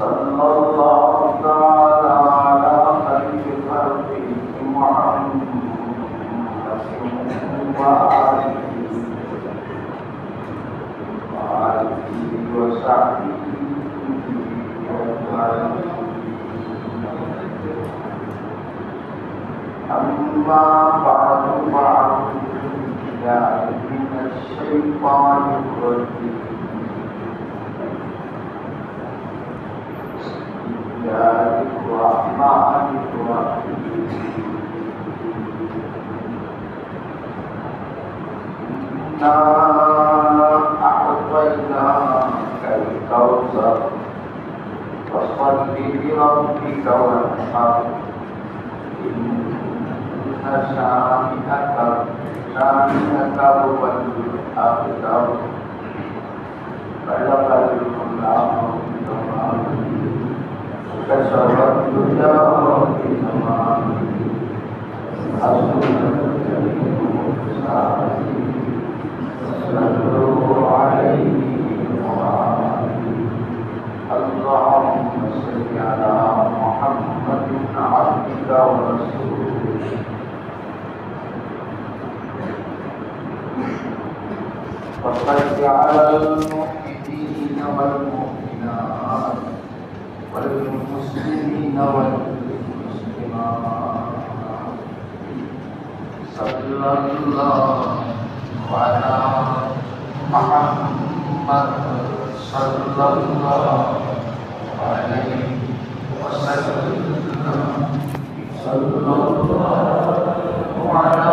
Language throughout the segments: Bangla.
Allah اللهم صل على محمد عبدك ورسولك وصل على المؤمنين والمؤمنات والمسلمين والمسلمات. صلى الله على محمد صلى الله عليه وسلم. صلى الله على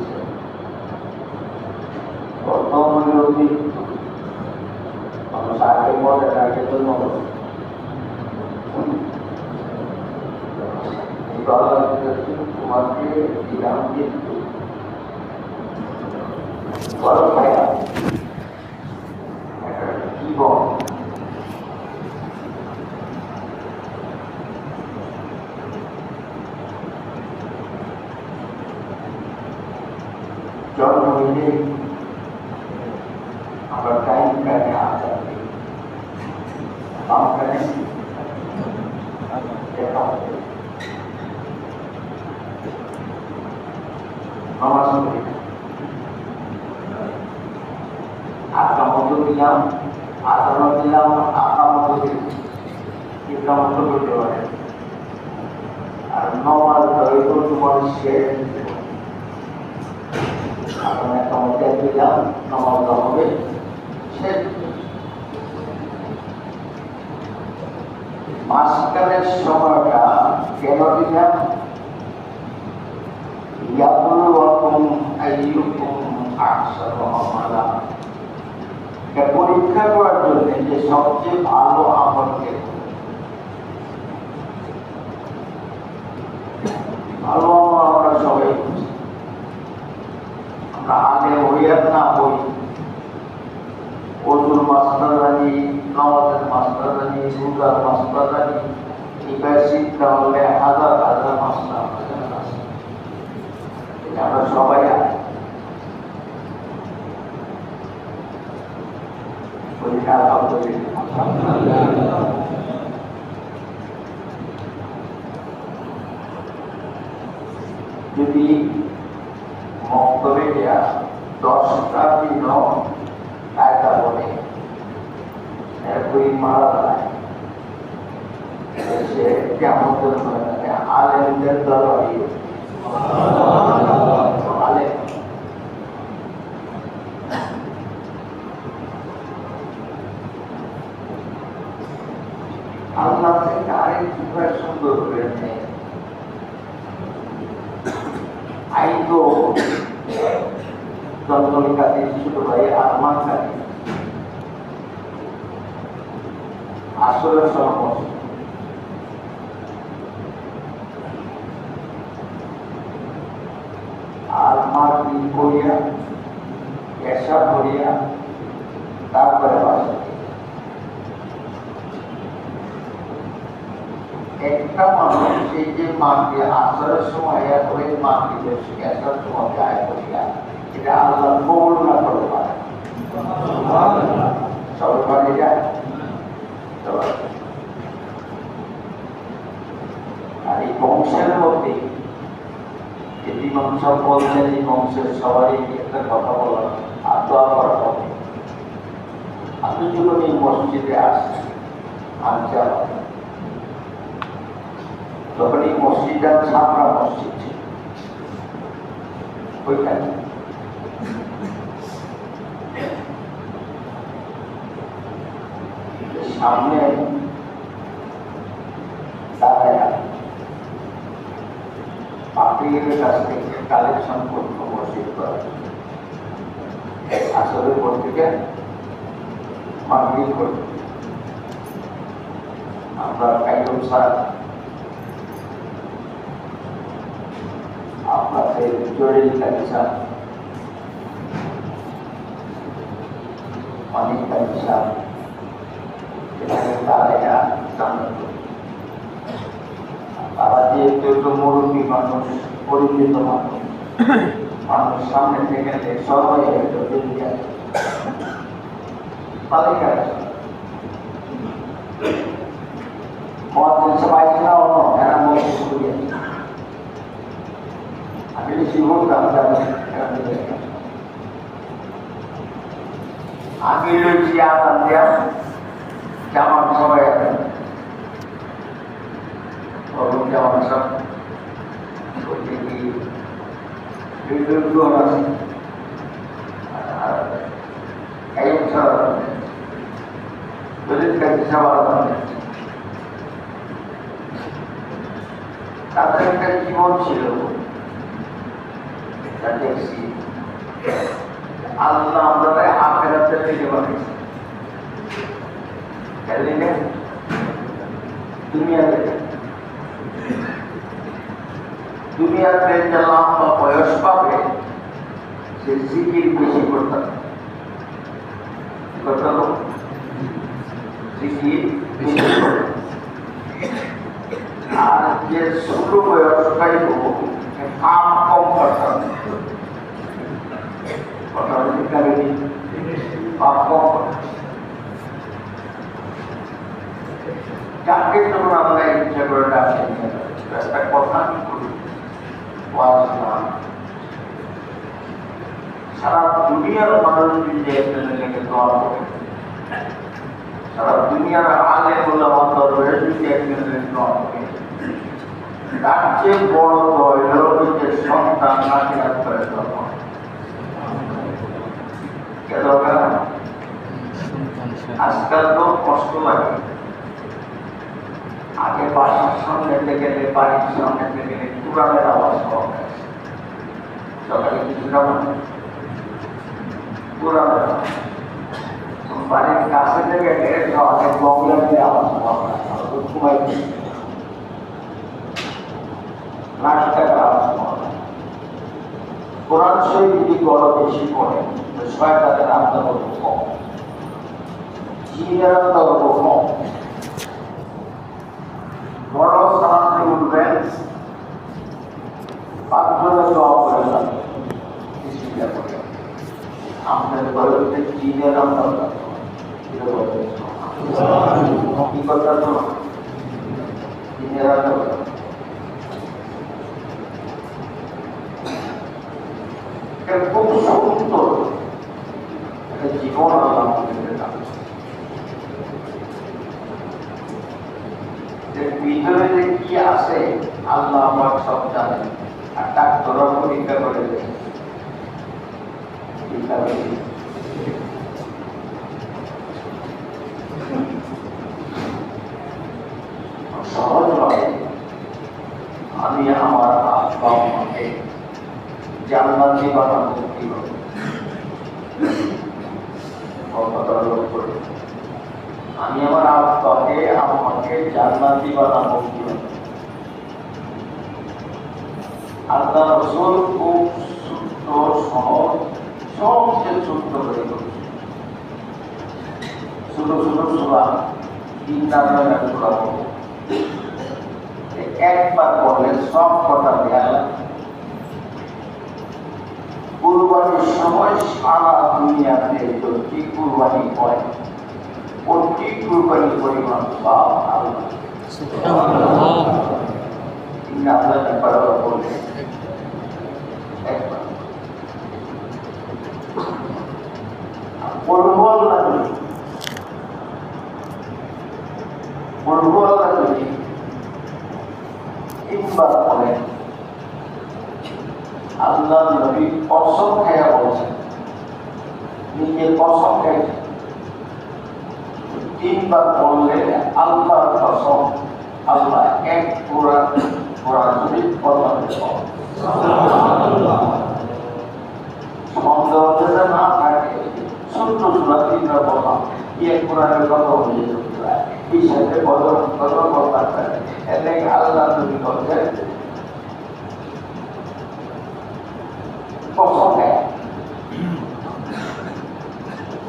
Portón Rudy. Vamos a ver qué moda era que todo el mundo. Igual a la situación como que digamos que Qual é a Bom. John Mulaney দিলাম মৃত্যু বড় খায়া জীবন জন্ম হইলে আমরা পড়ি আটটা মতো দিলাম আঠারো দিলাম আটটা মতো দিলাম তিনটা মতো করতে পারে আর নমাজ তো তোমার শেষ এখন একটা মধ্যে দিলাম নমাজ হবে মাঝখানের সময়টা কেন দিলাম? ইয়াবলুয়াকুম আইয়ুকুম আহসানু আমালা। এটা পরীক্ষা করার জন্য যে সবচেয়ে ভালো আমলকে ভালো আমল আমরা সবাই বুঝি। আমরা আগে হইয়ার না হই। usul masdarani, nawazan masdarani, sudah masdarani, dibersihkan oleh ada-ada masdar. Jangan Surabaya. Berikan Alhamdulillah. Jadi আসলে সমস্ত আর মার দিন করিয়া পেশা করিয়া তারপরে বাসা একটা মানুষ সেই যে মাকে আসার সময় করে মাকে বেশি আসার সময় আয় করিয়া এটা আল্লাহ কবুল না করতে পারে সবাই পারে যায় সবাই আর এই বংশের মধ্যে এটি বংশ বলছেন এই বংশের সবারই একটা কথা বলা আর দোয়া করা হবে। আপনি যখন এই মসজিদে আসছেন আমি যাব তখন এই মসজিদটা ছাপড়া মসজিদ ছিল। সামনে দাঁড়ায় পাপড়ির কাছ থেকে কালেকশন করতো করা আসলে পত্রিকা করতো আমরা কাইম স্যার অনেক কালিসা এখানে তারা তারা যেহেতু মুরব্বী মানুষ পরিচিত মানুষ মানুষ সামনে থেকে সবাই একটু মধ্যে শুরু আমি জীবন আমি লইছি আপনার দেয়া জামান সবাই আছে তরুণ জামান সব বলছে কি তাদের একটা জীবন ছিল তা দেখছি আল্লাহ আমরা আখেরাতে থেকে বানিয়েছি খেলি না দুনিয়াতে দুনিয়াতে যে লম্বা বয়স পাবে সে জিকির বেশি করতে হবে। করতে হবে? জিকির বেশি করতে হবে। আর যে ছোট বয়স পাইব সে কাম কম করতে হবে। কথা বলতে পারি পাপ কম করতে হবে। যাকে যখন আমরা ইচ্ছা করে ডাকছি একটা কথা আমি করি ওয়াজ না। সারা দুনিয়ার সারা দুনিয়ার আলে বলে যে আজকাল তো কষ্ট লাগে আগে বাসার সামনে গেলে বাড়ির সামনে গেলে কুড়ালের আওয়াজ পাওয়া যায় সকালে কিছুটা আওয়াজ। বাড়ির কাছে থেকে গেলে সকালে বগলের আওয়াজ পাওয়া যায় আমরা দিই। লাখ বড় বেশি পড়ে বড় সামনে উঠবেন পাথরে দোয়া করে যাবেন বিসমিল্লাহ করে আপনার ঘরে জিনের আমরা কি কথা তো জিনের আমরা খুব সুন্দর একটা জীবন আল্লাহ আমাদেরকে দান করেছেন। এর ভিতরে যে কি আছে আল্লাহ আমার সব জানে আর ডাক্তাররা পরীক্ষা করে দেয় পরীক্ষা করে দেয়। সহজভাবে আমি আমার আত্মা আমাকে লোক করে আমি আমার আত্মাকে, আমাকে জান্নাতি কীভাবে আল্লাহ রসুল খুব ছোট্ট সহজ সবচেয়ে ছোট্ট করে ছোট ছোট সুরা তিন নামের সুরা একবার পড়লে সব কথা দেয়া। কুরবানির সময় সারা দুনিয়াতে যদি কুরবানি হয়। প্রতি কুরবানি পরিমাণ আল্লাহ একবার বললেন একবার পড়ব আল্লাহ যদি পড়ব আল্লাহ যদি তিনবার পড়েন আল্লাহ নবী কসম খেয়ে বলছেন নিজে কসম খেয়েছেন তিনবার বললে আল্লাহর কসম আল্লাহ এক কোরআন কোরআন শরীফ কথা সন্দেহ না থাকে, ছোট্ট সুরা তিনবার এক কোরআনের কথা করতে পারে এতে আল্লাহ নবী বলছেন কসম খেয়ে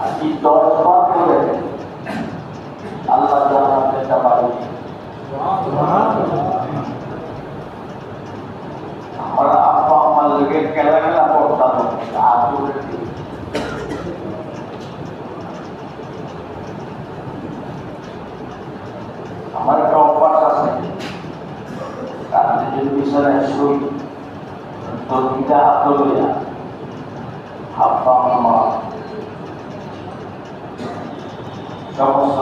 আপনি দশ বার করে দেন আল্লাহ জানাতে পারি আমরা আব্বা আমার লেগে কেলা কেলা করতাম আর দূরে দিই। আমার একটা অভ্যাস আছে রাত্রে যদি বিছানায় শুই তর্কিটা হাত লইয়া আব্বা আম্মা সমস্ত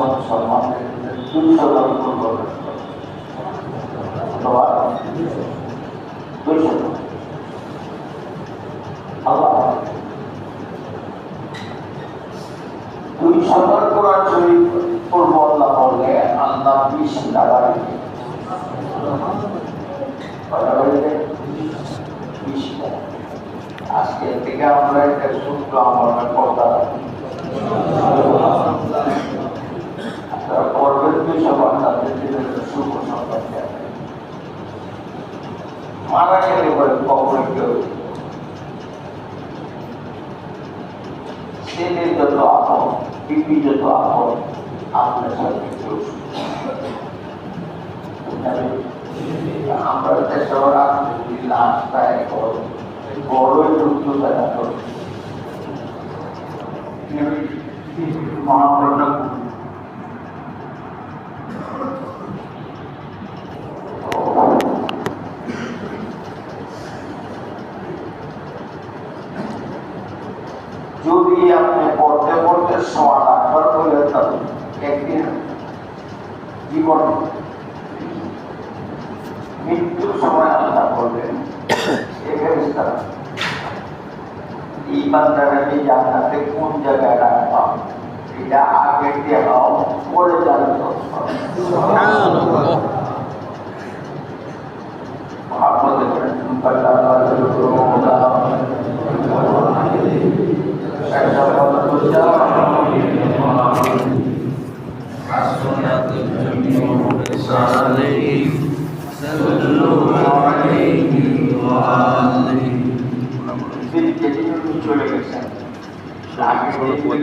আল্লাহ দুই শতক কোরআন শরীফ পড়ব আল্লাহ বললে আল্লাহ বিশ টাকা দিবে কয়টা বাড়িতে? বিশ টাকা আজকে থেকে আমরা এটা শুক্র আমরা রাখি তারা পর্বের দুইশো বান্দাদের দিনের শুভ সম্পর্কে মারা গেলে যত আপন আপনার সাথে বড়ই যুদ্ধ দেখা যদি আপনি পড়তে পড়তে সোয়া ডাক্তার হয়ে থাকেন একদিন জীবন, মৃত্যুর সময় আল্লাহ করবেন, এখানে তারা এই বান্দারাকে জান্নাতে কোন জায়গায় রাখবাম এটা আগে দেওয়া পরে জানতে তৈরি করে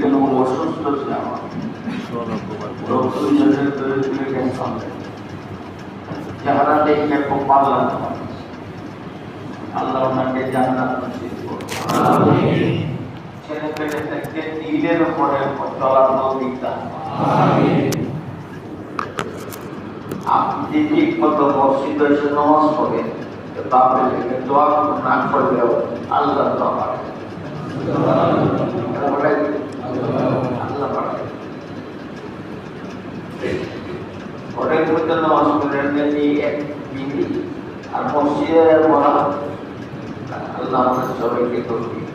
গেছেন চেহারা দেখে খুব ভালো লাগতো। আল্লাহ ওনাকে জান্নাত নসিব করুন। ছেলে পেলে থেকে তীরের উপরে চলার নদীটা আপনি ঠিক মতো মসজিদ এসে নামাজ পড়েন বাপের দোয়া না করলেও আল্লাহ দোয়া পারে আল্লাহ পাঠায়। হোটেল করতে নামাজ পড়েন এই এক বিধি আর মসজিদে বলা আল্লাহ আমাদের সবাইকে তৌফিক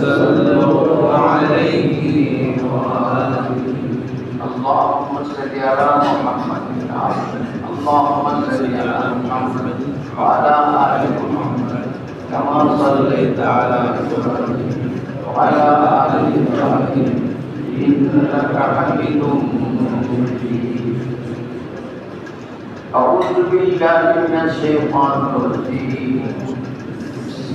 صلى عليه وآله اللهم صل على محمد اللهم صل على محمد وعلى آل محمد كما صليت على إبراهيم وعلى آل إبراهيم إنك حميد مجيد. أعوذ بالله من الشيطان الرجيم.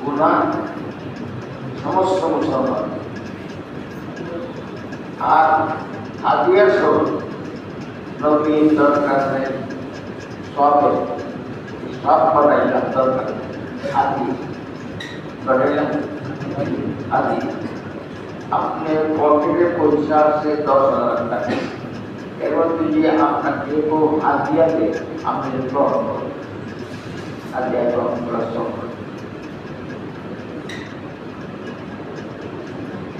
গুণা সমস্ত মুসলমান আর হাতিয়ার স্বরূপ নবীন দরকার নেই সবে সব পাঠাইলাম দরকার হাতি পাঠাইলাম হাতি আপনি পকেটে পয়সা আছে দশ হাজার টাকা এবার যদি আপনাকে কেউ হাতিয়াতে আপনি গ্রহণ করুন হাতিয়া গ্রহণ করা সম্ভব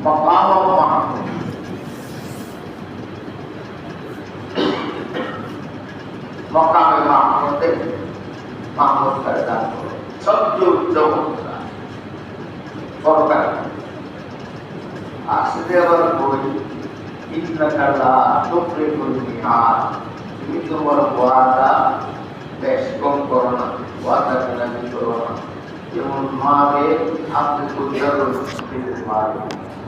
মকাম মাহমুদ মকামে মাহমুদে মাহমুদ করে দান করো সবচেয়ে উত্তম সরকার আসলে আবার বই ইন্দ্রকালা চোখে আর তুমি তোমার ওয়াদা বেশ কম করো না ওয়াদা কেনামি করো না যেমন মাকে আপনি পূজা করতে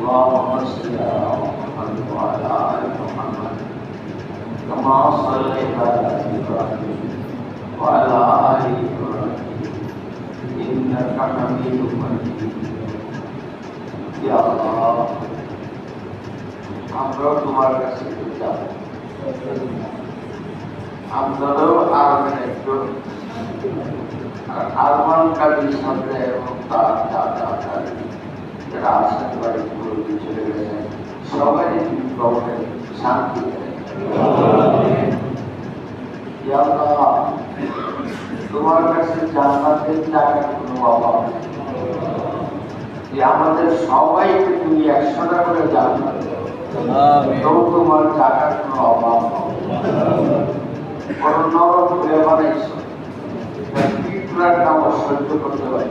اللهم صل على محمد وعلى آل محمد كما صليت على إبراهيم وعلى آل إبراهيم إنك حميد مجيد يا الله हम लोग तुम्हारे कैसे हम ज़रूर आर्मन का भी शब्द है उनका दादा যারা আছেন বাড়ি পুরোপুরি চলে গেছেন সবাই কবরে শান্তি তোমার কাছে জান্নাতের টাকার কোনো অভাব নেই। যে আমাদের সবাইকে তুমি একশোটা করে জান্নাত তোমার টাকার কোনো অভাব বড় নরম হয়ে বানাইছো পিঁপড়ার সহ্য করতে পারি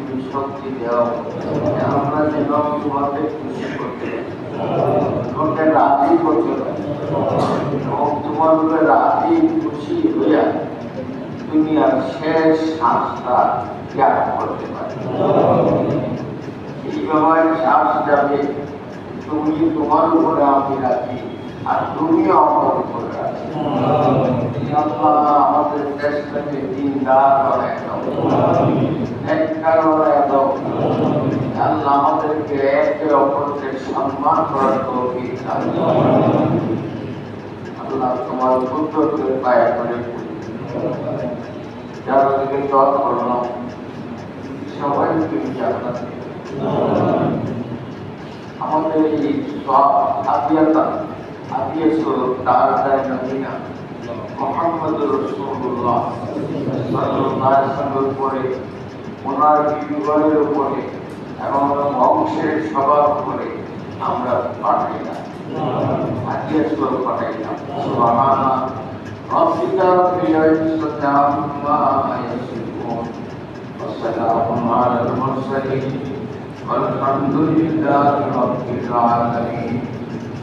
শক্তি দাও আমরা যেন তোমাকে খুশি করতে তোমাকে রাজি করতে এবং তোমার রাজি খুশি হইয়া আর শেষ শ্বাসটা ত্যাগ করতে পারি। এইভাবে শ্বাস যাবে, তুমি তোমার উপরে আমি রাখি আর উপরে আমাদের দেশটাকে দিনদার আমাদেরকে একে অপরকে সম্মান করার তৌফিক আল্লাহ তোমার পুত্রকে পায়ে করে যারা থেকে দল করলাম সবাই তুমি জানাতে আমাদের এই সব আত্মীয়তা আত্মীয় স্বরূপ তার দায় নদীনা মোহাম্মদ রসুল্লাহ সাল্লামের উপরে ওনার বিবিগণের উপরে এবং বংশের সবার উপরে আমরা পাঠাই না আত্মীয় স্বরূপ পাঠাই না সুবহানা ربك رب العزة عما يصفون وسلام على المرسلين والحمد لله رب العالمين